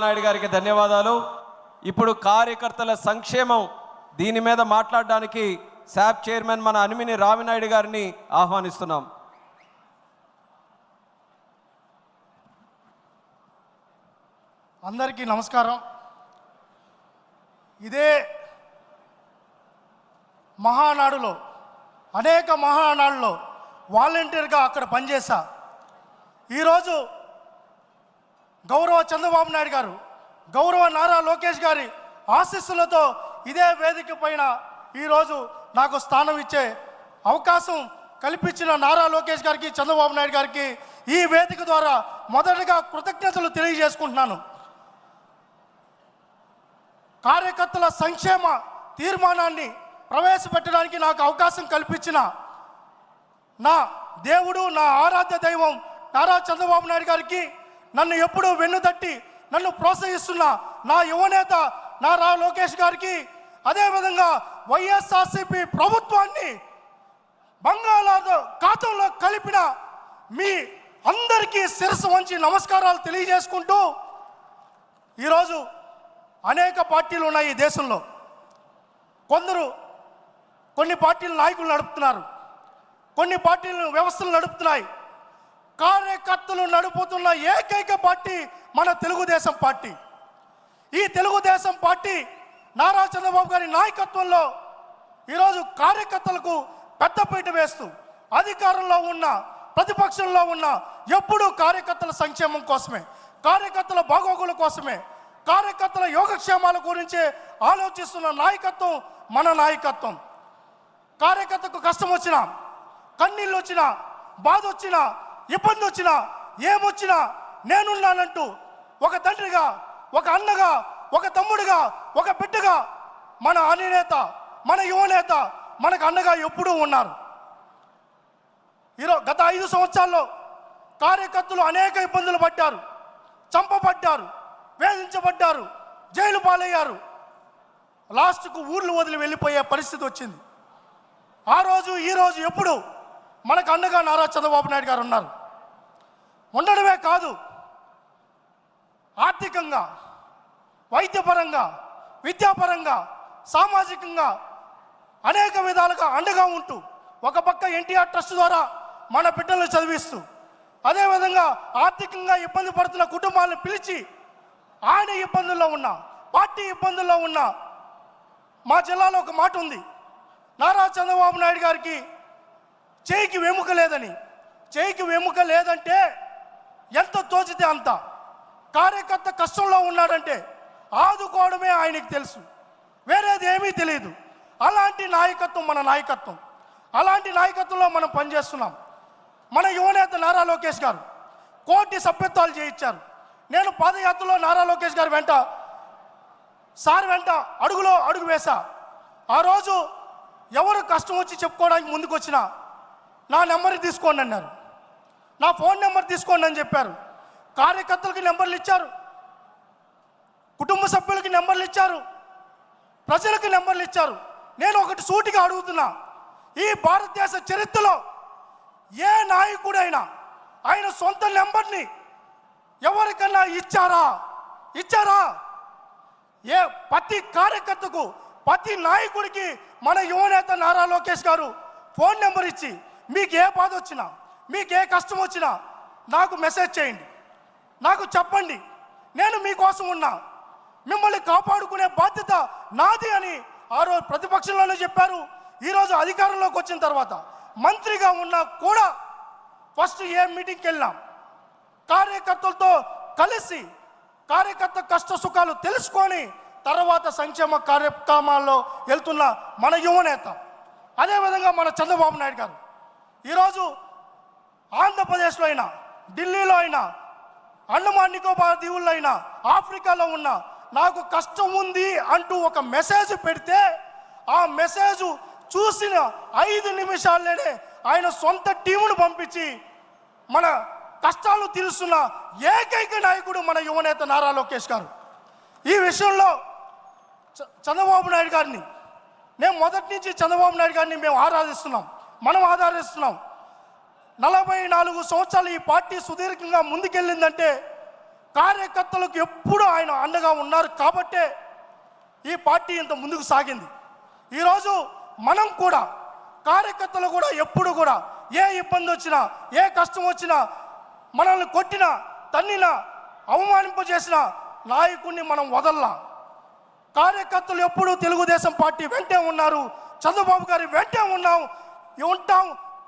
నాయుడు గారికి ధన్యవాదాలు. ఇప్పుడు కార్యకర్తల సంక్షేమం దీని మీద మాట్లాడడానికి శాప్ చైర్మన్ మన అనిమిని రామినాయుడు గారిని ఆహ్వానిస్తున్నాం. అందరికీ నమస్కారం. ఇదే మహానాడులో అనేక మహానాడులో వాలంటీర్గా అక్కడ పనిచేశా. ఈరోజు గౌరవ చంద్రబాబు నాయుడు గారు గౌరవ నారా లోకేష్ గారి ఆశీస్సులతో ఇదే వేదిక పైన ఈరోజు నాకు స్థానం ఇచ్చే అవకాశం కల్పించిన నారా లోకేష్ గారికి చంద్రబాబు నాయుడు గారికి ఈ వేదిక ద్వారా మొదటగా కృతజ్ఞతలు తెలియజేసుకుంటున్నాను. కార్యకర్తల సంక్షేమ తీర్మానాన్ని ప్రవేశపెట్టడానికి నాకు అవకాశం కల్పించిన నా దేవుడు నా ఆరాధ్య దైవం నారా చంద్రబాబు నాయుడు గారికి నన్ను ఎప్పుడూ వెన్నుదట్టి నన్ను ప్రోత్సహిస్తున్న నా యువనేత నారా లోకేష్ గారికి అదేవిధంగా వైఎస్ఆర్సీపీ ప్రభుత్వాన్ని బంగాళాతో ఖాతంలో కలిపిన మీ అందరికీ శిరస్సు వంచి నమస్కారాలు తెలియజేసుకుంటూ ఈరోజు అనేక పార్టీలు ఉన్నాయి ఈ దేశంలో. కొందరు కొన్ని పార్టీల నాయకులు నడుపుతున్నారు. కొన్ని పార్టీలు వ్యవస్థలు నడుపుతున్నాయి. కార్యకర్తలు నడుపుతున్న ఏకైక పార్టీ మన తెలుగుదేశం పార్టీ. ఈ తెలుగుదేశం పార్టీ నారా చంద్రబాబు గారి నాయకత్వంలో ఈరోజు కార్యకర్తలకు పెద్దపీట వేస్తూ అధికారంలో ఉన్న ప్రతిపక్షంలో ఉన్న ఎప్పుడూ కార్యకర్తల సంక్షేమం కోసమే కార్యకర్తల బాగోగుల కోసమే కార్యకర్తల యోగక్షేమాల గురించే ఆలోచిస్తున్న నాయకత్వం మన నాయకత్వం. కార్యకర్తకు కష్టం వచ్చినా కన్నీళ్ళు వచ్చినా బాధ వచ్చినా ఇబ్బంది వచ్చినా ఏమొచ్చినా నేనున్నానంటూ ఒక తండ్రిగా ఒక అన్నగా ఒక తమ్ముడిగా ఒక బిడ్డగా మన అధినేత మన యువనేత మనకు అండగా ఎప్పుడూ ఉన్నారు. ఈరోజు గత ఐదు సంవత్సరాల్లో కార్యకర్తలు అనేక ఇబ్బందులు పడ్డారు చంపబడ్డారు వేధించబడ్డారు జైలు పాలయ్యారు. లాస్ట్కు ఊర్లు వదిలి వెళ్ళిపోయే పరిస్థితి వచ్చింది. ఆ రోజు ఈరోజు ఎప్పుడు మనకు అండగా నారా చంద్రబాబు నాయుడు గారు ఉన్నారు. ఉండడమే కాదు ఆర్థికంగా వైద్యపరంగా విద్యాపరంగా సామాజికంగా అనేక విధాలుగా అండగా ఉంటూ ఒక పక్క ఎన్టీఆర్ ట్రస్ట్ ద్వారా మన బిడ్డలను చదివిస్తూ అదేవిధంగా ఆర్థికంగా ఇబ్బంది పడుతున్న కుటుంబాలను పిలిచి ఆయన ఇబ్బందుల్లో ఉన్న పార్టీ ఇబ్బందుల్లో ఉన్న మా జిల్లాలో ఒక మాట ఉంది. నారా చంద్రబాబు నాయుడు గారికి చేయికి వెముక లేదని. చేయికి వెముక లేదంటే ఎంత తోచితే అంత. కార్యకర్త కష్టంలో ఉన్నాడంటే ఆదుకోవడమే ఆయనకి తెలుసు. వేరేది ఏమీ తెలియదు అలాంటి నాయకత్వం మన నాయకత్వం. అలాంటి నాయకత్వంలో మనం పనిచేస్తున్నాం. మన యువనేత నారా లోకేష్ గారు కోటి సభ్యత్వాలు చేయించారు. నేను పాదయాత్రలో నారా లోకేష్ గారు వెంట సార్ వెంట అడుగులో అడుగు వేశా. ఆ రోజు ఎవరు కష్టం వచ్చి చెప్పుకోవడానికి ముందుకు వచ్చినా నా నెంబర్ తీసుకోండి అన్నారు. నా ఫోన్ నెంబర్ తీసుకోండి అని చెప్పారు. కార్యకర్తలకి నెంబర్లు ఇచ్చారు. కుటుంబ సభ్యులకి నెంబర్లు ఇచ్చారు. ప్రజలకు నెంబర్లు ఇచ్చారు. నేను ఒకటి సూటిగా అడుగుతున్నా. ఈ భారతదేశ చరిత్రలో ఏ నాయకుడైనా ఆయన సొంత నెంబర్ని ఎవరికన్నా ఇచ్చారా? ఇచ్చారా? ఏ ప్రతి కార్యకర్తకు ప్రతి నాయకుడికి మన యువనేత నారా లోకేష్ గారు ఫోన్ నెంబర్ ఇచ్చి మీకు ఏ బాధ వచ్చినా మీకు ఏ కష్టం వచ్చినా నాకు మెసేజ్ చేయండి. నాకు చెప్పండి. నేను మీకోసం ఉన్నా. మిమ్మల్ని కాపాడుకునే బాధ్యత నాది అని ఆ రోజు ప్రతిపక్షంలోనే చెప్పారు. ఈరోజు అధికారంలోకి వచ్చిన తర్వాత మంత్రిగా ఉన్నా కూడా ఫస్ట్ ఏ మీటింగ్కి వెళ్ళాం కార్యకర్తలతో కలిసి కార్యకర్త కష్ట సుఖాలు తెలుసుకొని తర్వాత సంక్షేమ కార్యక్రమాల్లో వెళ్తున్న మన యువనేత అదేవిధంగా మన చంద్రబాబు నాయుడు గారు. ఈరోజు ఆంధ్రప్రదేశ్లో అయినా ఢిల్లీలో అయినా అండమాన్ నికోబార్ దీవుల్లో అయినా ఆఫ్రికాలో ఉన్న నాకు కష్టం ఉంది అంటూ ఒక మెసేజ్ పెడితే ఆ మెసేజ్ చూసిన ఐదు నిమిషాల్లోనే ఆయన సొంత టీమును పంపించి మన కష్టాలు తీరుస్తున్న ఏకైక నాయకుడు మన యువనేత నారా లోకేష్ గారు. ఈ విషయంలో చ- చంద్రబాబు నాయుడు గారిని నేను మొదటి నుంచి చంద్రబాబు నాయుడు గారిని మేము ఆరాధిస్తున్నాం. మనం ఆదరిస్తున్నాం నలభై నాలుగు సంవత్సరాలు ఈ పార్టీ సుదీర్ఘంగా ముందుకెళ్ళిందంటే కార్యకర్తలకు ఎప్పుడూ ఆయన అండగా ఉన్నారు కాబట్టే ఈ పార్టీ ఇంత ముందుకు సాగింది. ఈరోజు మనం కూడా కార్యకర్తలు కూడా ఎప్పుడు కూడా ఏ ఇబ్బంది వచ్చినా ఏ కష్టం వచ్చినా మనల్ని కొట్టినా తన్నినా అవమానింపజేసిన నాయకుడిని మనం వదల్లా. కార్యకర్తలు ఎప్పుడూ తెలుగుదేశం పార్టీ వెంటే ఉన్నారు చంద్రబాబు గారి వెంటే ఉన్నాం ఉంటాం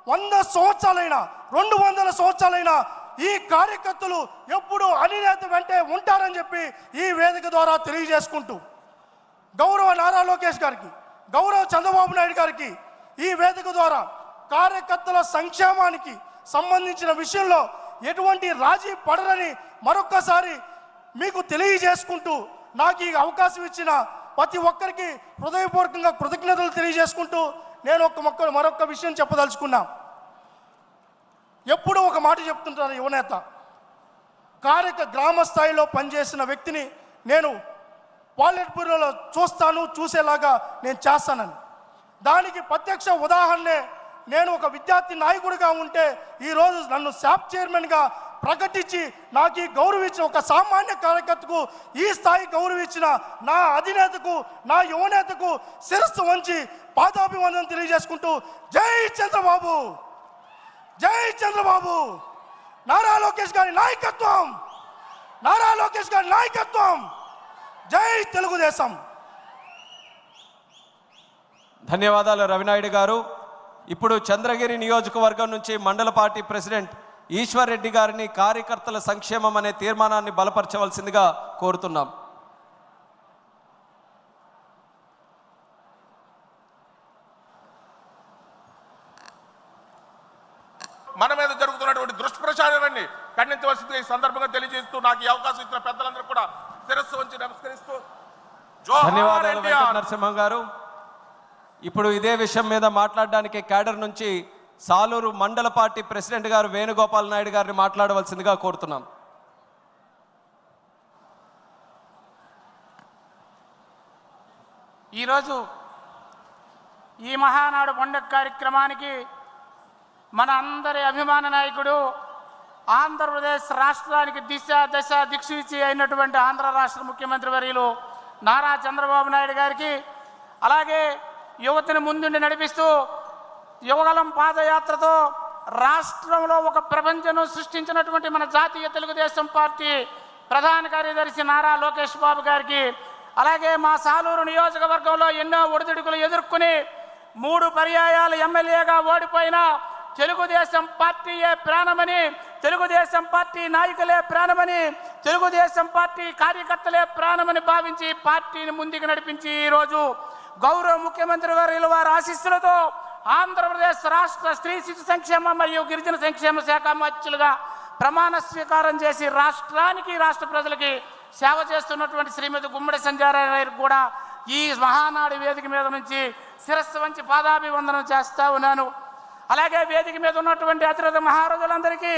వంద సంవత్సరాలైనా రెండు వందల సంవత్సరాలైనా ఈ కార్యకర్తలు ఎప్పుడూ అనినేత వెంటే ఉంటారని చెప్పి ఈ వేదిక ద్వారా తెలియజేసుకుంటూ గౌరవ నారా లోకేష్ గారికి గౌరవ చంద్రబాబు నాయుడు గారికి ఈ వేదిక ద్వారా కార్యకర్తల సంక్షేమానికి సంబంధించిన విషయంలో ఎటువంటి రాజీ పడరని మరొక్కసారి మీకు తెలియజేసుకుంటూ నాకు ఈ అవకాశం ఇచ్చిన ప్రతి ఒక్కరికి హృదయపూర్వకంగా కృతజ్ఞతలు తెలియజేసుకుంటూ నేను ఒక మొక్క మరొక విషయం చెప్పదలుచుకున్నా. ఎప్పుడూ ఒక మాట చెప్తుంటారు యువనేత. కార్యక గ్రామ స్థాయిలో పనిచేసిన వ్యక్తిని నేను పాలిట్ బ్యూరోలో చూస్తాను చూసేలాగా నేను చేస్తానని. దానికి ప్రత్యక్ష ఉదాహరణే నేను ఒక విద్యార్థి నాయకుడిగా ఉంటే ఈరోజు నన్ను శాప్ చైర్మన్గా ప్రకటించి నాకు ఈ గౌరవించిన ఒక సామాన్య కార్యకర్తకు ఈ స్థాయి గౌరవించిన నా అధినేతకు నా యువనేతకు శిరస్సు వంచి పాదాభివందనం తెలియజేసుకుంటూ జై చంద్రబాబు! జై చంద్రబాబు! నారా లోకేష్ గారి నాయకత్వం! నారా లోకేష్ గారి నాయకత్వం! జై తెలుగుదేశం! ధన్యవాదాలు రవినాయుడు గారు. ఇప్పుడు చంద్రగిరి నియోజకవర్గం నుంచి మండల పార్టీ ప్రెసిడెంట్ ఈశ్వర్ రెడ్డి గారిని కార్యకర్తల సంక్షేమం అనే తీర్మానాన్ని బలపరచవలసిందిగా కోరుతున్నాం మన మీద జరుగుతున్నటువంటి దుష్ప్రచారాన్ని ఖండించవలసిందిగా ఈ సందర్భంగా తెలియజేస్తూ నాకు ఈ అవకాశం ఇచ్చిన పెద్దలందరూ కూడా శిరస్సు వంచి నమస్కరిస్తూ ధన్యవాదాలు. నరసింహం గారు ఇప్పుడు ఇదే విషయం మీద మాట్లాడడానికి కేడర్ నుంచి సాలూరు మండల పార్టీ ప్రెసిడెంట్ గారు వేణుగోపాల్ నాయుడు గారిని మాట్లాడవలసిందిగా కోరుతున్నాం. ఈరోజు ఈ మహానాడు పండుగ కార్యక్రమానికి మన అందరి అభిమాన నాయకుడు ఆంధ్రప్రదేశ్ రాష్ట్రానికి దిశ దశ దిక్సూచి అయినటువంటి ఆంధ్ర రాష్ట్ర ముఖ్యమంత్రి వర్యులు నారా చంద్రబాబు నాయుడు గారికి అలాగే యువతను ముందుండి నడిపిస్తూ యువగలం పాదయాత్రతో రాష్ట్రంలో ఒక ప్రపంచం సృష్టించినటువంటి మన జాతీయ తెలుగుదేశం పార్టీ ప్రధాన కార్యదర్శి నారా లోకేష్ బాబు గారికి అలాగే మా సాలూరు నియోజకవర్గంలో ఎన్నో ఒడిదుడుకులు ఎదుర్కొని మూడు పర్యాయాలు ఎమ్మెల్యేగా ఓడిపోయిన తెలుగుదేశం పార్టీయే ప్రాణమని తెలుగుదేశం పార్టీ నాయకులే ప్రాణమని తెలుగుదేశం పార్టీ కార్యకర్తలే ప్రాణమని భావించి పార్టీని ముందుకు నడిపించి ఈరోజు గౌరవ ముఖ్యమంత్రి గారు వారి ఆశీస్సులతో ఆంధ్రప్రదేశ్ రాష్ట్ర స్త్రీ శిశు సంక్షేమ మరియు గిరిజన సంక్షేమ శాఖ మంత్రులుగా ప్రమాణ స్వీకారం చేసి రాష్ట్రానికి రాష్ట్ర ప్రజలకి సేవ చేస్తున్నటువంటి శ్రీమతి గుమ్మడి సంజారాయణ గారికి కూడా ఈ మహానాడు వేదిక మీద నుంచి శిరస్సు వంచి పాదాభివందనం చేస్తూ ఉన్నాను. అలాగే వేదిక మీద ఉన్నటువంటి అతిరథ మహారాజులందరికీ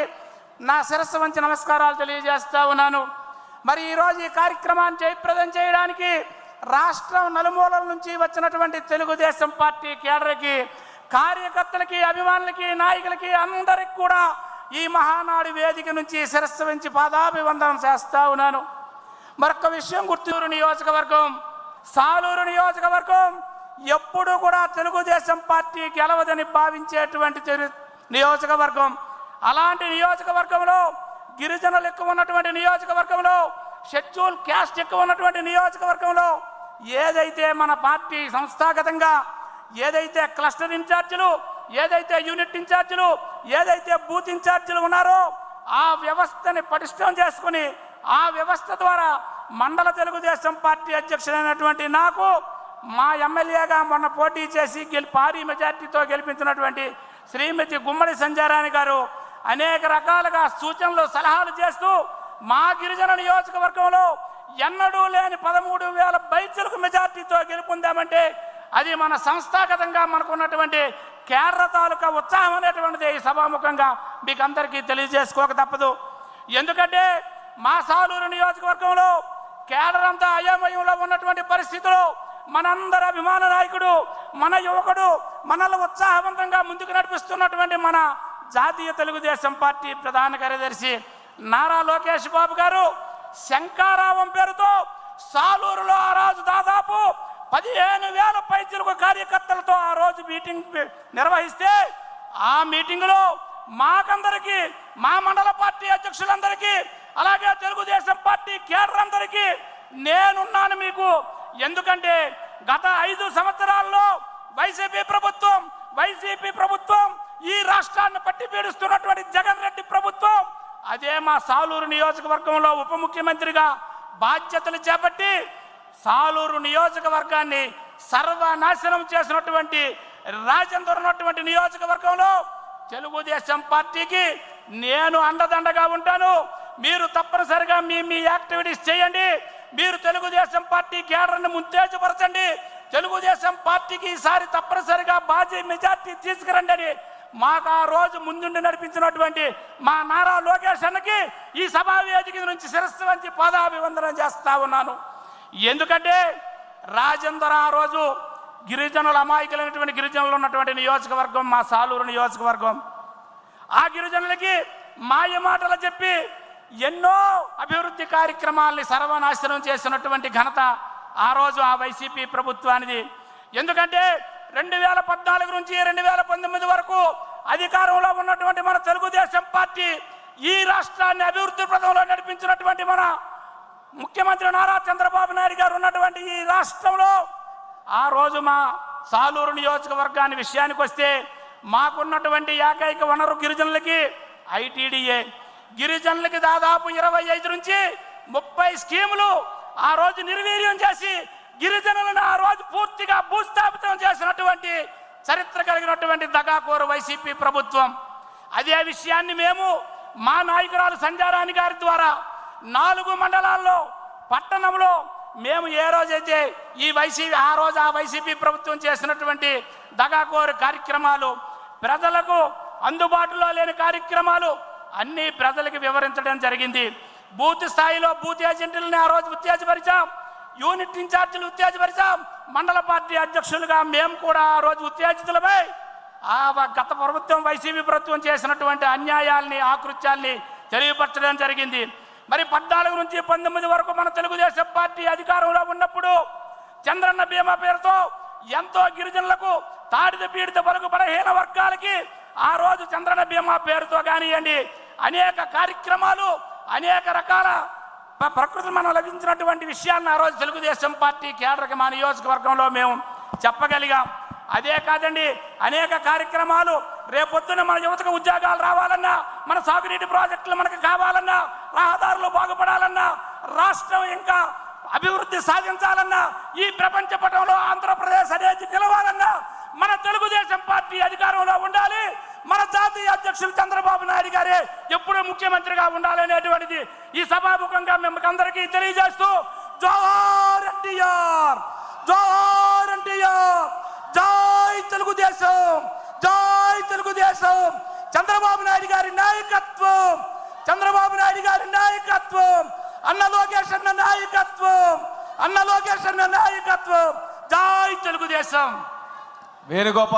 నా శిరస్సు వంచి నమస్కారాలు తెలియజేస్తూ ఉన్నాను. మరి ఈరోజు ఈ కార్యక్రమాన్ని జయప్రదం చేయడానికి రాష్ట్రం నలుమూలల నుంచి వచ్చినటువంటి తెలుగుదేశం పార్టీ కేడర్కి కార్యకర్తలకి అభిమానులకి నాయకులకి అందరికి కూడా ఈ మహానాడు వేదిక నుంచి శిరస్సు వంచి పాదాభివందనం చేస్తా ఉన్నాను. మరొక విషయం గుర్తూరు నియోజకవర్గం. సాలూరు నియోజకవర్గం ఎప్పుడు కూడా తెలుగుదేశం పార్టీ గెలవదని భావించేటువంటి నియోజకవర్గం. అలాంటి నియోజకవర్గంలో గిరిజనులు ఎక్కువ ఉన్నటువంటి నియోజకవర్గంలో షెడ్యూల్ క్యాస్ట్ ఎక్కువ ఉన్నటువంటి నియోజకవర్గంలో ఏదైతే మన పార్టీ సంస్థాగతంగా ఏదైతే క్లస్టర్ ఇన్ఛార్జీలు ఏదైతే యూనిట్ ఇన్ఛార్జీలు ఏదైతే బూత్ ఇన్ఛార్జీలు ఉన్నారో ఆ వ్యవస్థని పటిష్టం చేసుకుని ఆ వ్యవస్థ ద్వారా మండల తెలుగుదేశం పార్టీ అధ్యక్షుడైనటువంటి నాకు మా ఎమ్మెల్యేగా మొన్న పోటీ చేసి గెలి భారీ మెజార్టీతో గెలిపించినటువంటి శ్రీమతి గుమ్మడి సంజారాణి గారు అనేక రకాలుగా సూచనలు సలహాలు చేస్తూ మా గిరిజన నియోజకవర్గంలో ఎన్నడూ లేని పదమూడు వేల బైచులకు మెజార్టీతో గెలుపొందామంటే అది మన సంస్థాగతంగా మనకున్నటువంటి కేరళ తాలూకా ఉత్సాహం అనేటువంటిది ఈ సభాముఖంగా మీకు అందరికీ తెలియజేసుకోక తప్పదు. ఎందుకంటే మా సాలూరు నియోజకవర్గంలో కేడరంతా అయోమయంలో ఉన్నటువంటి పరిస్థితులు మనందరి అభిమాన నాయకుడు మన యువకుడు మనల్ని ఉత్సాహవంతంగా ముందుకు నడిపిస్తున్నటువంటి మన జాతీయ తెలుగుదేశం పార్టీ ప్రధాన కార్యదర్శి నారా లోకేష్ బాబు గారు శంకారావం పేరుతో సాలూరులో ఆ రోజు దాదాపు పదిహేను వేల పైచులకు కార్యకర్తలతో ఆ రోజు మీటింగ్ నిర్వహిస్తే ఆ మీటింగులో మాకందరికీ మా మండల పార్టీ అధ్యక్షులందరికీ అలాగే తెలుగుదేశం పార్టీ కేడర్ అందరికీ నేనున్నాను మీకు. ఎందుకంటే గత ఐదు సంవత్సరాల్లో వైసీపీ ప్రభుత్వం వైసీపీ ప్రభుత్వం ఈ రాష్ట్రాన్ని పట్టి పీడిస్తున్నటువంటి జగన్ రెడ్డి ప్రభుత్వం అదే మా సాలూరు నియోజకవర్గంలో ఉప ముఖ్యమంత్రిగా బాధ్యతలు చేపట్టి సాలూరు నియోజకవర్గాన్ని సర్వనాశనం చేసినటువంటి రాజేందర్ ఉన్నటువంటి నియోజకవర్గంలో తెలుగుదేశం పార్టీకి నేను అండదండగా ఉంటాను. మీరు తప్పనిసరిగా మీ మీ యాక్టివిటీస్ చేయండి. మీరు తెలుగుదేశం పార్టీ కేడర్ని ఉత్తేజపరచండి తెలుగుదేశం పార్టీకి ఈసారి తప్పనిసరిగా బాజీ మెజార్టీ తీసుకురండి అని మాకు ఆ రోజు ముందుండి నడిపించినటువంటి మా నారా లోకేష్ అన్నకి ఈ సభా వేదిక నుంచి శిరస్సు వంచి పాదాభివందనం చేస్తా ఉన్నాను. ఎందుకంటే రాజేందర్ ఆ రోజు గిరిజనుల అమాయకులైనటువంటి గిరిజనులు ఉన్నటువంటి నియోజకవర్గం మా సాలూరు నియోజకవర్గం. ఆ గిరిజనులకి మాయ మాటలు చెప్పి ఎన్నో అభివృద్ధి కార్యక్రమాల్ని సర్వనాశనం చేసినటువంటి ఘనత ఆ రోజు ఆ వైసీపీ ప్రభుత్వానిది. ఎందుకంటే రెండు వేల పద్నాలుగు నుంచి రెండు వేల పంతొమ్మిది వరకు అధికారంలో ఉన్నటువంటి మన తెలుగుదేశం పార్టీ ఈ రాష్ట్రాన్ని అభివృద్ధి పథంలో నడిపించినటువంటి మన ముఖ్యమంత్రి నారా చంద్రబాబు నాయుడు గారు ఉన్నటువంటి ఈ రాష్ట్రంలో ఆ రోజు మా సాలూరు నియోజకవర్గాన్ని విషయానికి వస్తే మాకున్నటువంటి ఏకైక వనరు గిరిజనులకి ఐటీడీఏ. గిరిజనులకి దాదాపు ఇరవై ఐదు నుంచి ముప్పై స్కీములు ఆ రోజు నిర్వీర్యం చేసి గిరిజనులను ఆ రోజు పూర్తిగా భూస్థాపితం చేసినటువంటి చరిత్ర కలిగినటువంటి దగాకోరు వైసీపీ ప్రభుత్వం. అదే విషయాన్ని మేము మా నాయకురాలు సంజారాణి గారి ద్వారా నాలుగు మండలాల్లో పట్టణంలో మేము ఏ రోజైతే ఈ వైసీపీ ఆ రోజు ఆ వైసీపీ ప్రభుత్వం చేసినటువంటి దగాకోరు కార్యక్రమాలు ప్రజలకు అందుబాటులో లేని కార్యక్రమాలు అన్నీ ప్రజలకు వివరించడం జరిగింది. బూత్ స్థాయిలో బూత్ ఏజెంట్లని ఆ రోజు ఉత్తేజపరిచాం. యూనిట్ ఇన్ఛార్జీలు ఉత్తేజపరిచాం. మండల పార్టీ అధ్యక్షులుగా మేము కూడా ఆ రోజు ఉత్తేజితులమై ఆ గత ప్రభుత్వం వైసీపీ ప్రభుత్వం చేసినటువంటి అన్యాయాల్ని ఆకృత్యాల్ని తెలియపరచడం జరిగింది. మరి పద్నాలుగు నుంచి పంతొమ్మిది వరకు మన తెలుగుదేశం పార్టీ అధికారంలో ఉన్నప్పుడు చంద్రన్న బీమా పేరుతో ఎంతో గిరిజనులకు తాడిద పీడిత బలుగు బలహీన వర్గాలకి ఆ రోజు చంద్రన్న బీమా పేరుతో కానివ్వండి అనేక కార్యక్రమాలు అనేక రకాల ప్రకృతి మనం లభించినటువంటి విషయాన్ని ఆ రోజు తెలుగుదేశం పార్టీ కేడర్కి మా నియోజకవర్గంలో మేము చెప్పగలిగాం. అదే కాదండి అనేక కార్యక్రమాలు రేపొద్దున మన యువతకు ఉద్యోగాలు రావాలన్నా మన సాగునీటి ప్రాజెక్టులు మనకు కావాలన్నా రహదారులు బాగుపడాలన్నా రాష్ట్రం ఇంకా అభివృద్ధి సాధించాలన్నా ఈ ప్రపంచ పటంలో ఆంధ్రప్రదేశ్ అనేది నిలవాలన్నా మన తెలుగుదేశం పార్టీ అధికారంలో ఉండాలి. మన జాతీయ అధ్యక్షులు చంద్రబాబు నాయుడు గారే ఎప్పుడూ ముఖ్యమంత్రిగా ఉండాలనేటువంటిది ఈ సభాముఖంగా మిమ్మల్ని అందరికీ తెలియజేస్తూ జోహార్ ఎన్టీఆర్ జోహార్ ఎన్టీఆర్. జై తెలుగుదేశం జై తెలుగుదేశం. చంద్రబాబు నాయుడు గారి నాయకత్వం. చంద్రబాబు నాయుడు గారి నాయకత్వం. అన్న లోకేష్ అన్న నాయకత్వం. అన్న లోకేష్ అన్న నాయకత్వం. జాయ్ తెలుగుదేశం. వేణుగోపాల్